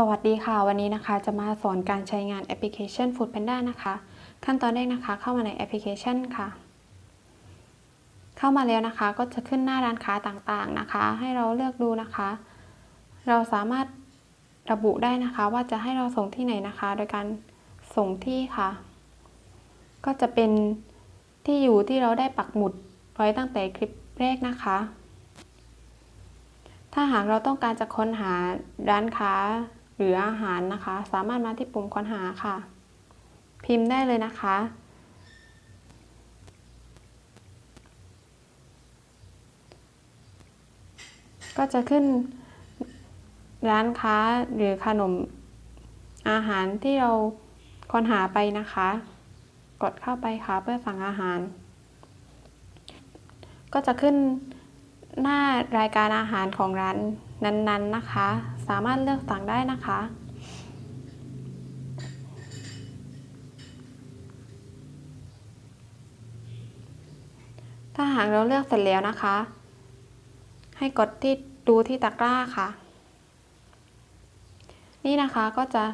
สวัสดีค่ะ วันนี้นะคะจะมาสอนการใช้งานแอปพลิเคชัน Foodpanda นะคะ ขั้นตอนแรกนะคะเข้ามาในแอปพลิเคชันค่ะ เข้ามาแล้วนะคะก็จะขึ้นหน้าร้านค้าต่างๆนะคะ ให้เราเลือกดูนะคะ เราสามารถระบุได้นะคะ ว่าจะให้เราส่งที่ไหนนะคะ โดยการส่งที่ค่ะ ก็จะเป็นที่อยู่ที่เราได้ปักหมุดไว้ตั้งแต่คลิปแรกนะคะ ถ้าหากเราต้องการจะค้นหาร้านค้า หรืออาหารนะคะ สามารถมาที่ปุ่มค้นหาค่ะ พิมพ์ได้เลยนะคะ ก็จะขึ้นร้านค้าหรือขนมอาหารที่เราค้นหาไปนะคะ กดเข้าไปค่ะเพื่อสั่งอาหาร ก็จะขึ้นหน้ารายการอาหารของร้านนั้นๆนะคะ สามารถเลือกสั่งได้นะคะ ถ้าหากเราเลือกเสร็จแล้วนะคะ ให้กดที่ดูที่ตะกร้าค่ะ นี่นะคะก็จะ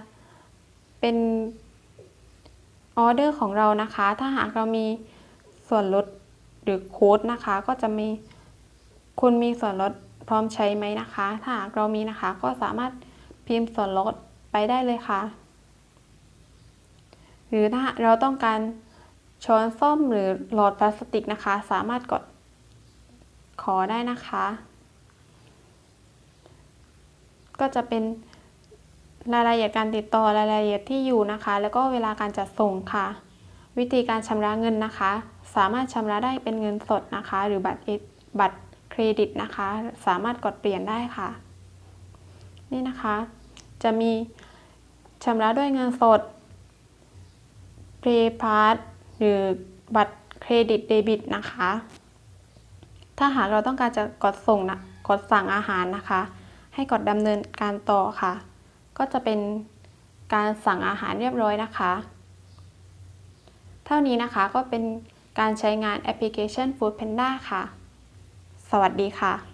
เป็นออเดอร์ของเรานะคะ ถ้าหากเรามีส่วนลดหรือโค้ดนะคะ ก็จะมีคุณมีส่วนลด พร้อมใช้ไหมนะคะ ถ้าหากเรามีนะคะ ก็สามารถพิมพ์ส่วนลดไปได้เลยค่ะ หรือถ้าเราต้องการช้อนส้อมหรือหลอดพลาสติกนะคะ สามารถกดขอได้นะคะ ก็จะเป็นรายละเอียดการติดต่อรายละเอียดที่อยู่นะคะ แล้วก็เวลาการจัดส่งค่ะ วิธีการชำระเงินนะคะ สามารถชำระได้เป็นเงินสดนะคะ หรือบัตรบัตร เครดิตนะคะ สามารถกดเปลี่ยนได้ค่ะ นี่นะคะ จะมีชำระด้วยเงินสดเพย์พาสหรือบัตรเครดิตเดบิตนะคะ ถ้าหากเราต้องการจะกดส่งนะกดสั่งอาหารนะคะ ให้กดดำเนินการต่อค่ะ ก็จะเป็นการสั่งอาหารเรียบร้อยนะคะ เท่านี้นะคะก็เป็นการใช้งานแอปพลิเคชัน Foodpanda ค่ะ สวัสดีค่ะ